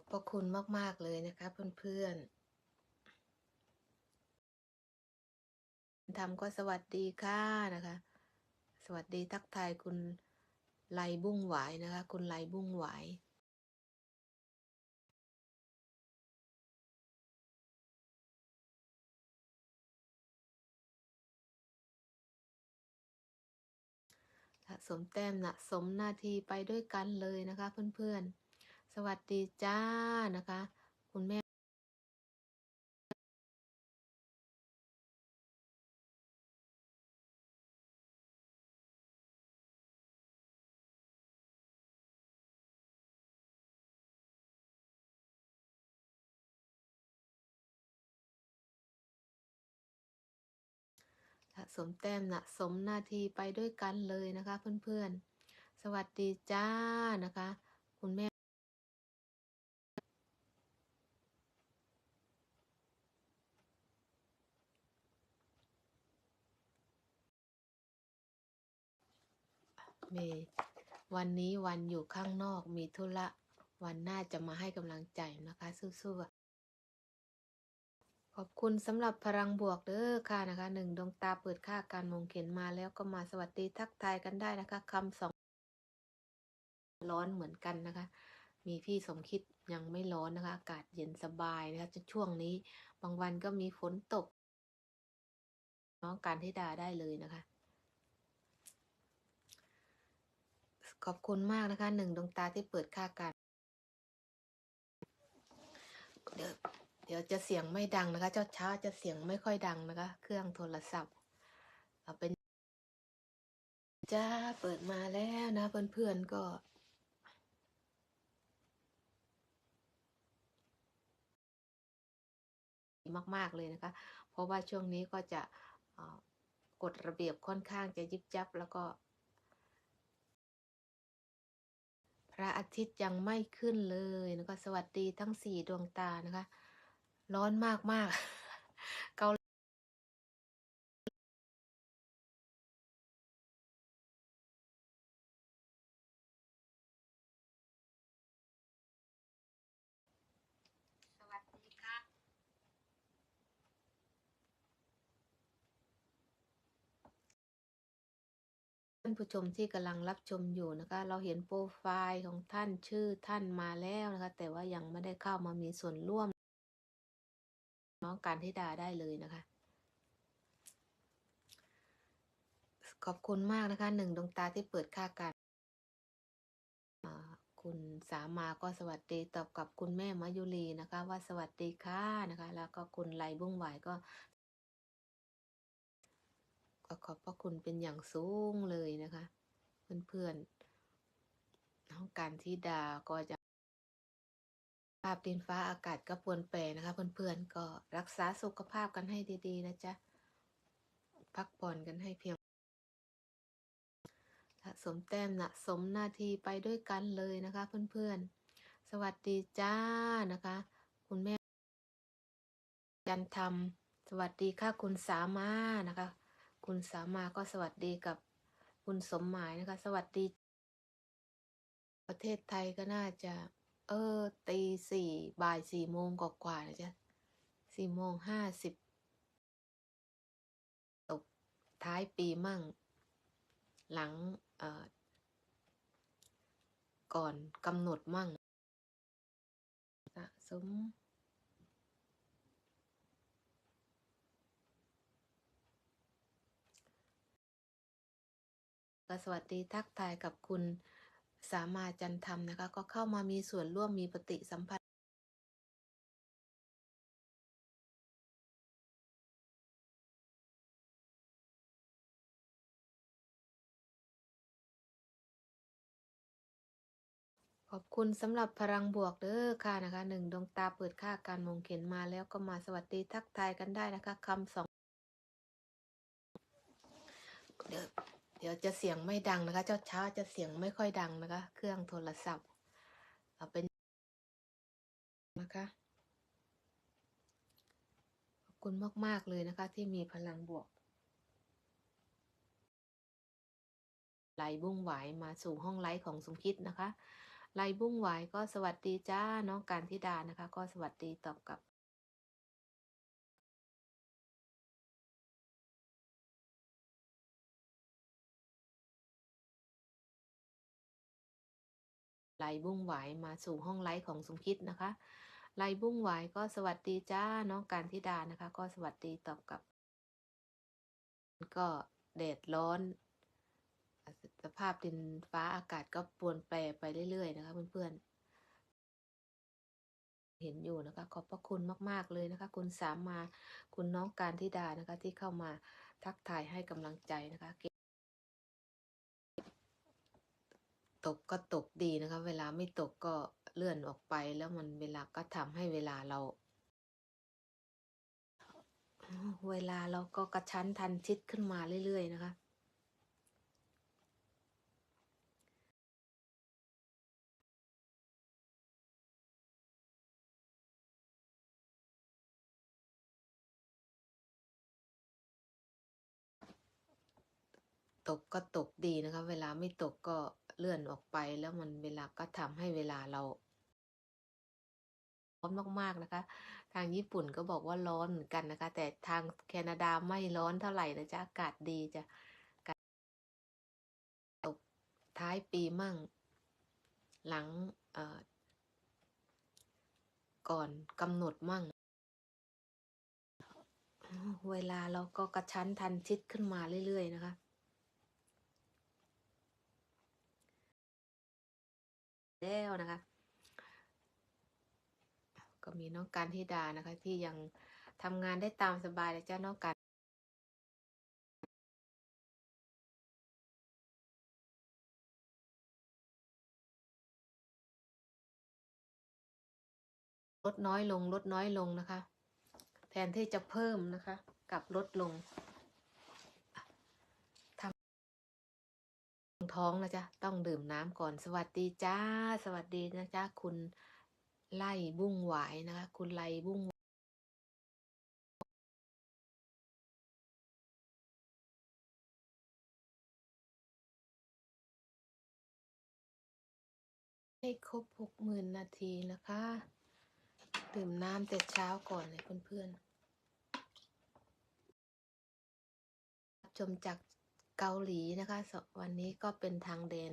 อบพระคุณมาก ๆ เลยนะคะเพื่อนๆทำก็สวัสดีค่ะนะคะ สวัสดีทักทายคุณไลบุ้งหวายนะคะ คุณไลบุ้งหวายสะสมแต้มนะสมนาทีไปด้วยกันเลยนะคะเพื่อนๆ สวัสดีจ้านะคะ คุณแม่สะสมแต้มนะสมนาทีไปด้วยกันเลยนะคะเพื่อนๆ สวัสดีจ้านะคะ คุณแม่ เมย์วันนี้วันอยู่ข้างนอกมีธุระ วันหน้าจะมาให้กำลังใจนะคะสู้ๆขอบคุณสำหรับพลังบวกเด้อค่ะนะคะหนึ่งดวงตาเปิดค่าการมองเห็นมาแล้วก็มาสวัสดีทักทายกันได้นะคะคำสองร้อนเหมือนกันนะคะ มีพี่สมคิดยังไม่ร้อนนะคะ อากาศเย็นสบายนะคะจะช่วงนี้ บางวันก็มีฝนตก น้องการทิดาได้เลยนะคะ ขอบคุณมากนะคะหนึ่งดวงตาที่เปิดค่าการเดี๋ยวเดี๋ยวจะเสียงไม่ดังนะคะ เจ้าเช้าจะเสียงไม่ค่อยดังนะคะ เครื่องโทรศัพท์เอาเป็นจ้าเปิดมาแล้วนะเพื่อนๆก็มาก ๆ เลยนะคะ เพราะว่าช่วงนี้ก็จะกฎระเบียบค่อนข้างจะยิบยับแล้วก็ ระอาทิตย์ยังไม่ขึ้นเลยนะคะ สวัสดีทั้งสี่ดวงตานะคะ ร้อนมากมากๆเกาสวัสดีค่ะ ท่านผู้ชมที่กำลังรับชมอยู่นะคะ เราเห็นโปรไฟล์ของท่านชื่อท่านมาแล้วนะคะ แต่ว่ายังไม่ได้เข้ามามีส่วนร่วม น้องการทิดาได้เลยนะคะ ขอบคุณมากนะคะหนึ่งดวงตาที่เปิดค่าการคุณสามาก็สวัสดีตอบกับคุณแม่มายุรีนะคะ ว่าสวัสดีค่ะนะคะ แล้วก็คุณไลบุ้งไหวายก็ ขอบพระคุณเป็นอย่างสูงเลยนะคะ เพื่อนๆน้องการทิดาก็จะภาพดินฟ้าอากาศก็ปวนแปรนะคะ เพื่อนๆก็รักษาสุขภาพกันให้ดีๆนะจ๊ะพักผ่อนกันให้เพียงสะสมแต้มนะสมนาทีไปด้วยกันเลยนะคะ เพื่อนๆ สวัสดีจ้านะคะ คุณแม่ จันทำสวัสดีค่ะคุณสามานะคะ คุณสามาก็สวัสดีกับคุณสมหมายนะคะ สวัสดี ประเทศไทยก็น่าจะ เออตีสี่บ่ายสี่โมงกว่าๆนะจ๊ะสี่โมงห้าสิบตกท้ายปีมั่ง หลังเอ่อก่อนกำหนดมั่งสะสม ก็สวัสดีทักทายกับคุณสามาจันทำนะคะ ก็เข้ามามีส่วนร่วมมีปฏิสัมพันธ์ขอบคุณสำหรับพลังบวกเด้อค่ะนะคะหนึ่งดวงตาเปิดค่าการมองเห็นมาแล้วก็มาสวัสดีทักทายกันได้นะคะคำสองเดี๋ยว เดี๋ยวจะเสียงไม่ดังนะคะ เจ้าช้าจะเสียงไม่ค่อยดังนะคะ เครื่องโทรศัพท์ เอาเป็นนะคะ ขอบคุณมาก ๆ เลยนะคะ ที่มีพลังบวก ไหลบุ้งไหวมาสู่ห้องไลฟ์ของสมคิดนะคะ ไลบุ้งไหวก็สวัสดีจ้า น้องการธิดานะคะ ก็สวัสดีตอบกับ ไลบุ้งไหวมาสู่ห้องไลฟ์ของสมคิดนะคะไลบุ้งไหวก็สวัสดีจ้าน้องการธิดานะคะ ก็สวัสดีตอบกับ ก็แดดร้อน สภาพดินฟ้าอากาศก็ปวนแปรไปเรื่อยๆนะคะเพื่อนๆ เห็นอยู่นะคะ ขอบพระคุณมาก ๆเลยนะคะ คุณสามมาคุณน้องการธิดานะคะที่เข้ามาทักทายให้กำลังใจนะคะ ตกก็ตกดีนะคะ เวลาไม่ตกก็เลื่อนออกไปแล้วมันเวลาก็ทำให้เวลาเรา เวลาเราก็กระชั้นทันชิดขึ้นมาเรื่อยๆนะคะตกก็ตกดีนะคะ เวลาไม่ตกก็ เลื่อนออกไป แล้วมันเวลาก็ทำให้เวลาเราร้อนมากๆนะคะ ทางญี่ปุ่นก็บอกว่าร้อนเหมือนกันนะคะ แต่ทางแคนาดาไม่ร้อนเท่าไหร่นะจ๊ะอากาศดีจะตกท้ายปีมั่ง หลังก่อนกำหนดมั่ง เวลาเราก็กระชั้นทันชิดขึ้นมาเรื่อยๆนะคะ แล้วนะคะ ก็มีน้องการธิดานะคะ ที่ยังทำงานได้ตามสบายเลยจ้าน้องการลดน้อยลงลดน้อยลงนะคะ แทนที่จะเพิ่มนะคะกลับลดลงทำ ท้องนะจ๊ะต้องดื่มน้ำก่อนสวัสดีจ้า สวัสดีนะจ๊ะคุณไล่บุ้งหวายนะคะ คุณไล่บุ้งให้ครบหกหมื่นนาทีนะคะ ดื่มน้ำแต่เช้าก่อนเลยเพื่อนๆชมจาก เกาหลีนะคะ วันนี้ก็เป็นทางแดน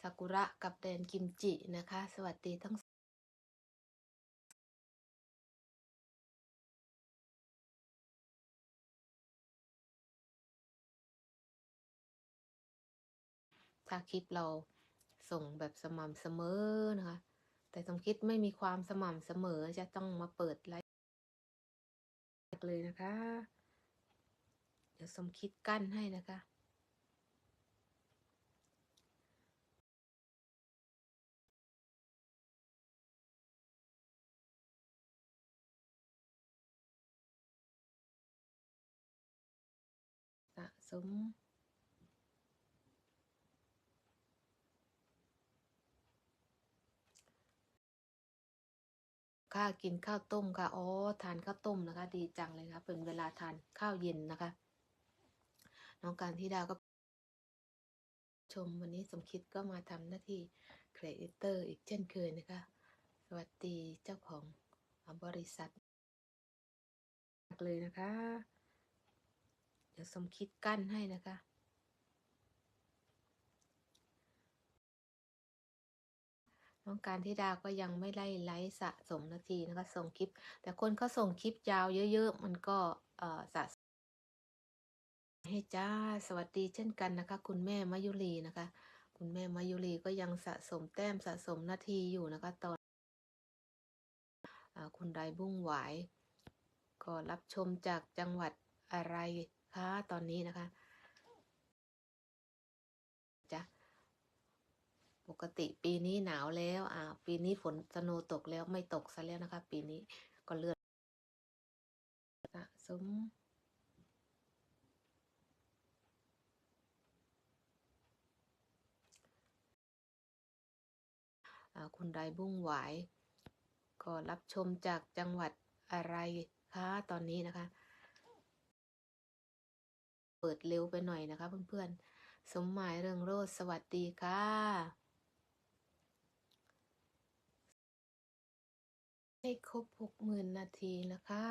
ซากุระกับแดนกิมจินะคะ สวัสดีทั้งถ้าคลิปเราส่งแบบสม่ำเสมอนะคะ แต่สมคิดไม่มีความสม่ำเสมอจะต้องมาเปิดไลฟ์เลยนะคะ เดี๋ยวสมคิดกั้นให้นะคะ สม ค่ากินข้าวต้มค่ะ อ๋อ ทานข้าวต้มนะคะ ดีจังเลยค่ะ เป็นเวลาทานข้าวเย็นนะคะ น้องการที่ดาก็ ชมวันนี้สมคิดก็มาทำหน้าที่ครีเอเตอร์อีกเช่นเคยนะคะ สวัสดีเจ้าของบริษัทเลยนะคะ ดี๋ยวสมคิดกั้นให้นะคะ น้องการธิดาก็ยังไม่ได้ไลฟ์สะสมนาทีนะคะ ส่งคลิป แต่คนเขาส่งคลิปยาวเยอะๆ มันก็สะสมให้จ้าสวัสดีเช่นกันนะคะ คุณแม่มายุรีนะคะ คุณแม่มายุรีก็ยังสะสมแต้มสะสมนาทีอยู่นะคะ ตอนอคุณไดบุ้งหวาย ก็รับชมจากจังหวัดอะไร คะ ตอนนี้นะคะจ้ะปกติปีนี้หนาวแล้ว อ่า ปีนี้ฝนสโนว์ตกแล้วไม่ตกซะแล้วนะคะ ปีนี้ก็เลื่อนสะสมอ่าคุณไดบุ้งหวายก็รับชมจากจังหวัดอะไรคะ ตอนนี้นะคะ เปิดเร็วไปหน่อยนะคะเพื่อนๆ สมหมายเรืองโรสสวัสดีค่ะให้ครบหกหมื่นนาทีนะคะ